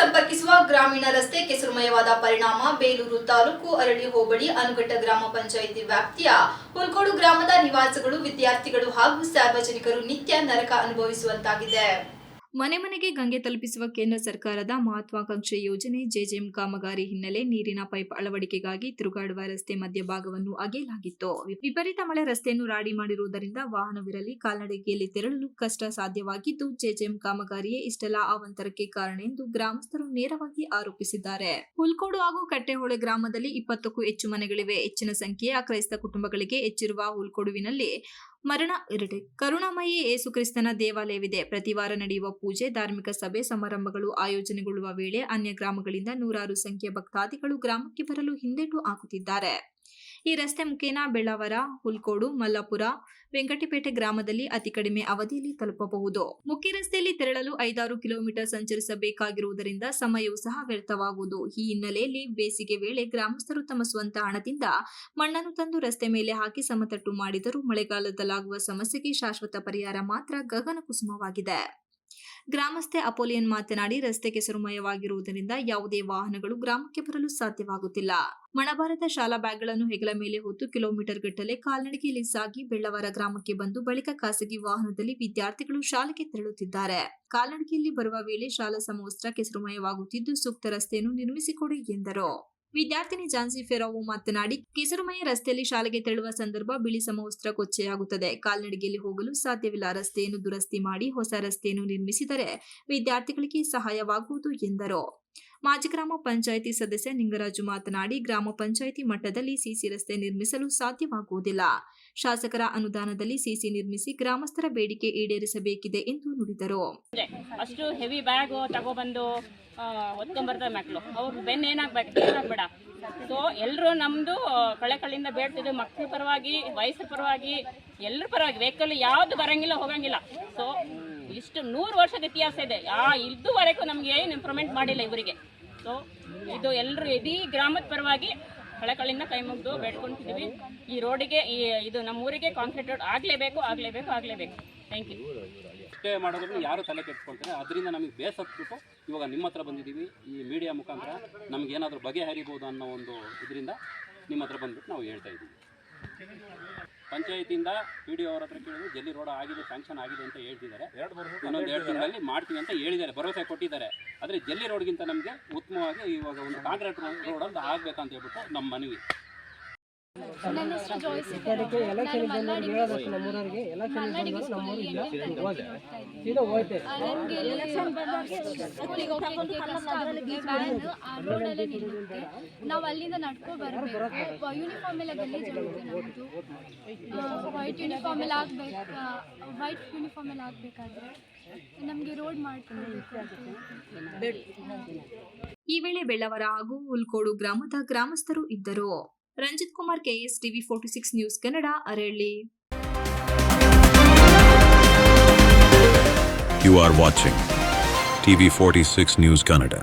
ಸಂಪರ್ಕಿಸುವ ಗ್ರಾಮೀಣ ರಸ್ತೆ ಕೆಸರುಮಯವಾದ ಪರಿಣಾಮ ಬೇಲೂರು ತಾಲೂಕು ಅರಳಿ ಹೋಬಳಿ ಅನುಘಟ್ಟ ಗ್ರಾಮ ಪಂಚಾಯಿತಿ ವ್ಯಾಪ್ತಿಯ ಹುಲ್ಕೋಡು ಗ್ರಾಮದ ನಿವಾಸಿಗಳು, ವಿದ್ಯಾರ್ಥಿಗಳು ಹಾಗೂ ಸಾರ್ವಜನಿಕರು ನಿತ್ಯ ನರಕ ಅನುಭವಿಸುವಂತಾಗಿದೆ. ಮನೆ ಮನೆಗೆ ಗಂಗೆ ತಲುಪಿಸುವ ಕೇಂದ್ರ ಸರ್ಕಾರದ ಮಹತ್ವಾಕಾಂಕ್ಷೆ ಯೋಜನೆ ಜೆಜೆಎಂ ಕಾಮಗಾರಿ ಹಿನ್ನೆಲೆ ನೀರಿನ ಪೈಪ್ ಅಳವಡಿಕೆಗಾಗಿ ತಿರುಗಾಡುವ ರಸ್ತೆ ಮಧ್ಯಭಾಗವನ್ನು ಅಗೆಯಲಾಗಿತ್ತು. ವಿಪರೀತ ಮಳೆ ರಸ್ತೆಯನ್ನು ರಾಡಿ ಮಾಡಿರುವುದರಿಂದ ವಾಹನವಿರಲಿ ಕಾಲ್ನಡಿಗೆಯಲ್ಲಿ ತೆರಳಲು ಕಷ್ಟ ಸಾಧ್ಯವಾಗಿದ್ದು ಜೆಜೆಎಂ ಕಾಮಗಾರಿಯೇ ಇಷ್ಟೆಲ್ಲ ಅವಾಂತರಕ್ಕೆ ಕಾರಣ ಎಂದು ಗ್ರಾಮಸ್ಥರು ನೇರವಾಗಿ ಆರೋಪಿಸಿದ್ದಾರೆ. ಹುಲ್ಕೋಡು ಹಾಗೂ ಕಟ್ಟೆಹೊಳೆ ಗ್ರಾಮದಲ್ಲಿ ಇಪ್ಪತ್ತಕ್ಕೂ ಹೆಚ್ಚು ಮನೆಗಳಿವೆ. ಹೆಚ್ಚಿನ ಸಂಖ್ಯೆಯ ಕ್ರೈಸ್ತ ಕುಟುಂಬಗಳಿಗೆ ಹೆಚ್ಚಿರುವ ಹುಲ್ಕೊಡುವಿನಲ್ಲಿ ಮರಣ ಎರಡೆ ಕರುಣಾಮಯಿ ಯೇಸುಕ್ರಿಸ್ತನ ದೇವಾಲಯವಿದೆ. ಪ್ರತಿವಾರ ನಡೆಯುವ ಪೂಜೆ, ಧಾರ್ಮಿಕ ಸಭೆ, ಸಮಾರಂಭಗಳು ಆಯೋಜನೆಗೊಳ್ಳುವ ವೇಳೆ ಅನ್ಯ ಗ್ರಾಮಗಳಿಂದ ನೂರಾರು ಸಂಖ್ಯೆಯ ಭಕ್ತಾದಿಗಳು ಗ್ರಾಮಕ್ಕೆ ಬರಲು ಹಿಂದೇಟು ಹಾಕುತ್ತಿದ್ದಾರೆ. ಈ ರಸ್ತೆ ಮುಖೇನ ಬೆಳ್ಳಾವರ ಹುಲ್ಕೋಡು, ಮಲ್ಲಾಪುರ, ವೆಂಕಟಪೇಟೆ ಗ್ರಾಮದಲ್ಲಿ ಅತಿ ಕಡಿಮೆ ಅವಧಿಯಲ್ಲಿ ತಲುಪಬಹುದು. ಮುಖ್ಯ ರಸ್ತೆಯಲ್ಲಿ ತೆರಳಲು ಐದಾರು ಕಿಲೋಮೀಟರ್ ಸಂಚರಿಸಬೇಕಾಗಿರುವುದರಿಂದ ಸಮಯವೂ ಸಹ ವ್ಯರ್ಥವಾಗುವುದು. ಈ ಹಿನ್ನೆಲೆಯಲ್ಲಿ ಬೇಸಿಗೆ ವೇಳೆ ಗ್ರಾಮಸ್ಥರು ತಮ್ಮ ಸ್ವಂತ ಹಣದಿಂದ ಮಣ್ಣನ್ನು ತಂದು ರಸ್ತೆ ಮೇಲೆ ಹಾಕಿ ಸಮತಟ್ಟು ಮಾಡಿದರೂ ಮಳೆಗಾಲದಲ್ಲಾಗುವ ಸಮಸ್ಯೆಗೆ ಶಾಶ್ವತ ಪರಿಹಾರ ಮಾತ್ರ ಗಗನ ಕುಸುಮವಾಗಿದೆ ಗ್ರಾಮಸ್ಥೆ ಅಪೋಲಿಯನ್ ಮಾತನಾಡಿ, ರಸ್ತೆ ಕೆಸರುಮಯವಾಗಿರುವುದರಿಂದ ಯಾವುದೇ ವಾಹನಗಳು ಗ್ರಾಮಕ್ಕೆ ಬರಲು ಸಾಧ್ಯವಾಗುತ್ತಿಲ್ಲ. ಮಣಭಾರತ ಶಾಲಾ ಬ್ಯಾಗ್ಗಳನ್ನು ಹೆಗಲ ಮೇಲೆ ಹೊತ್ತು ಕಿಲೋಮೀಟರ್ ಗಟ್ಟಲೆ ಕಾಲ್ನಡಿಗೆಯಲ್ಲಿ ಸಾಗಿ ಬೆಳ್ಳವರ ಗ್ರಾಮಕ್ಕೆ ಬಂದು ಬಳಿಕ ಖಾಸಗಿ ವಾಹನದಲ್ಲಿ ವಿದ್ಯಾರ್ಥಿಗಳು ಶಾಲೆಗೆ ತೆರಳುತ್ತಿದ್ದಾರೆ. ಕಾಲ್ನಡಿಗೆಯಲ್ಲಿ ಬರುವ ವೇಳೆ ಶಾಲಾ ಸಮವಸ್ತ್ರ ಕೆಸರುಮಯವಾಗುತ್ತಿದ್ದು ಸೂಕ್ತ ರಸ್ತೆಯನ್ನು ನಿರ್ಮಿಸಿಕೊಡಿ ಎಂದರು. ವಿದ್ಯಾರ್ಥಿನಿ ಜಾನ್ಸಿ ಫೆರೋವು ಮಾತನಾಡಿ, ಕೆಸರುಮಯ ರಸ್ತೆಯಲ್ಲಿ ಶಾಲೆಗೆ ತೆರಳುವ ಸಂದರ್ಭ ಬಿಳಿ ಸಮವಸ್ತ್ರ ಕೊಚ್ಚೆಯಾಗುತ್ತದೆ. ಕಾಲ್ನಡಿಗೆಯಲ್ಲಿ ಹೋಗಲು ಸಾಧ್ಯವಿಲ್ಲ. ರಸ್ತೆಯನ್ನು ದುರಸ್ತಿ ಮಾಡಿ ಹೊಸ ರಸ್ತೆಯನ್ನು ನಿರ್ಮಿಸಿದರೆ ವಿದ್ಯಾರ್ಥಿಗಳಿಗೆ ಸಹಾಯವಾಗುವುದು ಎಂದರು. ಮಾಜಿ ಗ್ರಾಮ ಪಂಚಾಯಿತಿ ಸದಸ್ಯ ನಿಂಗರಾಜು ಮಾತನಾಡಿ, ಗ್ರಾಮ ಪಂಚಾಯಿತಿ ಮಟ್ಟದಲ್ಲಿ ಸಿಸಿ ರಸ್ತೆ ನಿರ್ಮಿಸಲು ಸಾಧ್ಯವಾಗುವುದಿಲ್ಲ. ಶಾಸಕರ ಅನುದಾನದಲ್ಲಿ ಸಿಸಿ ನಿರ್ಮಿಸಿ ಗ್ರಾಮಸ್ಥರ ಬೇಡಿಕೆ ಈಡೇರಿಸಬೇಕಿದೆ ಎಂದು ನುಡಿದರು. ಅಷ್ಟು ಹೆವಿ ಬ್ಯಾಗ್ ತಗೊಬಂದು ಹೊತ್ಕೊಂಡ್ಬರ್ತಾರೆ ಮಕ್ಕಳು ಅವ್ರ ಬೆನ್ ಏನಾಗ್ಬೇಕು? ಏನಾಗ್ಬೇಡ. ಸೊ ಎಲ್ಲರೂ ಬೇಡ್ತಿದ್ದು ಮಕ್ಕಳ ಪರವಾಗಿ, ವಯಸ್ಸರ ಪರವಾಗಿ ಎಲ್ಲರ ಪರವಾಗಿ. ವೆಹಿಕಲ್ ಯಾವುದು ಬರಂಗಿಲ್ಲ, ಹೋಗಂಗಿಲ್ಲ. ಸೊ ಇಷ್ಟು ನೂರು ವರ್ಷದ ಇತಿಹಾಸ ಇದೆ. ಆ, ಇದುವರೆಗೂ ನಮ್ಗೆ ಏನು ಇಂಪ್ರೂವ್ಮೆಂಟ್ ಮಾಡಿಲ್ಲ ಇವರಿಗೆ. ಸೊ ಇದು ಎಲ್ಲರೂ ಇಡೀ ಗ್ರಾಮದ ಪರವಾಗಿ ಕಳೆಕಳಿಂದ ಕೈ ಮುಗಿದು ಬೇಡ್ಕೊಂತಿದ್ದೀವಿ ಈ ರೋಡಿಗೆ, ಈ, ಇದು ನಮ್ಮ ಊರಿಗೆ ಕಾಂಕ್ರೀಟ್ ರೋಡ್ ಆಗಲೇಬೇಕು ಆಗಲೇಬೇಕು ಆಗಲೇಬೇಕು. ಥ್ಯಾಂಕ್ ಯು ಅಷ್ಟೇ ಮಾಡೋದ್ರಿಂದ ಯಾರು ತಲೆ ಕೆಟ್ಕೊಳ್ತಾರೆ ಅದರಿಂದ ನಮಗೆ ಬೇಸತ್ಬಿಟ್ಟು ಇವಾಗ ನಿಮ್ಮ ಹತ್ರ ಬಂದಿದ್ದೀವಿ. ಈ ಮೀಡಿಯಾ ಮುಖಾಂತರ ನಮ್ಗೆ ಏನಾದರೂ ಬಗೆಹರಿಬೋದು ಅನ್ನೋ ಒಂದು ಇದರಿಂದ ನಿಮ್ಮ ಹತ್ರ ಬಂದ್ಬಿಟ್ಟು ನಾವು ಹೇಳ್ತಾ ಇದ್ದೀವಿ. ಪಂಚಾಯತಿಯಿಂದ ಪಿ ಡಿ ಅವರ ಹತ್ರ ಕೇಳಿದ್ರು ಜಲ್ಲಿ ರೋಡ್ ಆಗಿದೆ ಸ್ಯಾಂಕ್ಷನ್ ಆಗಿದೆ ಅಂತ ಹೇಳ್ತಿದ್ದಾರೆ. ಇನ್ನೊಂದು ಎರಡು ತಿಂಗಳಲ್ಲಿ ಮಾಡ್ತೀವಿ ಅಂತ ಹೇಳಿದ್ದಾರೆ ಭರವಸೆ ಕೊಟ್ಟಿದ್ದಾರೆ. ಆದರೆ ಜಲ್ಲಿ ರೋಡ್ಗಿಂತ ನಮಗೆ ಉತ್ತಮವಾಗಿ ಇವಾಗ ಒಂದು ಕಾಂಕ್ರೀಟ್ ರೋಡ್ ಅಂತ ಆಗಬೇಕಂತ ಹೇಳ್ಬಿಟ್ಟು ನಮ್ಮ ಮನವಿ. ನನ್ನ ಹೆಸರು ಜೋಯ್ಸ್. ನಾನು ಮಲ್ನಾಡಿ ನನ್ಗೆ ಸ್ಕೂಲಿಗೆ ಹೋಗ್ಲಿಕ್ಕೆ ಕಷ್ಟ ಆಗುತ್ತೆ ವ್ಯಾನ್ ಆ ರೋಡಲ್ಲೇ ನಿಲ್ಲುತ್ತೆ ನಾವು ಅಲ್ಲಿಂದ ನಡ್ಕೊ ಬರಬೇಕು. ಯೂನಿಫಾರ್ಮ್ ಎಲ್ಲ ನಮ್ಮದು ವೈಟ್ ಯೂನಿಫಾರ್ಮ್ ಎಲ್ಲ ಆಗ್ಬೇಕು. ವೈಟ್ ಯೂನಿಫಾರ್ಮ್ ಎಲ್ಲ ಆಗಬೇಕಾದ್ರೆ ನಮಗೆ ರೋಡ್ ಮಾಡ್ಕೊಳ್ಬೇಕು. ಈ ವೇಳೆ ಬೆಳ್ಳವರ ಹಾಗೂ ಹುಲ್ಕೋಡು ಗ್ರಾಮದ ಗ್ರಾಮಸ್ಥರು ಇದ್ದರು. Ranjith Kumar, KS TV forty six news Kannada, Aralli You are watching TV46 News Canada.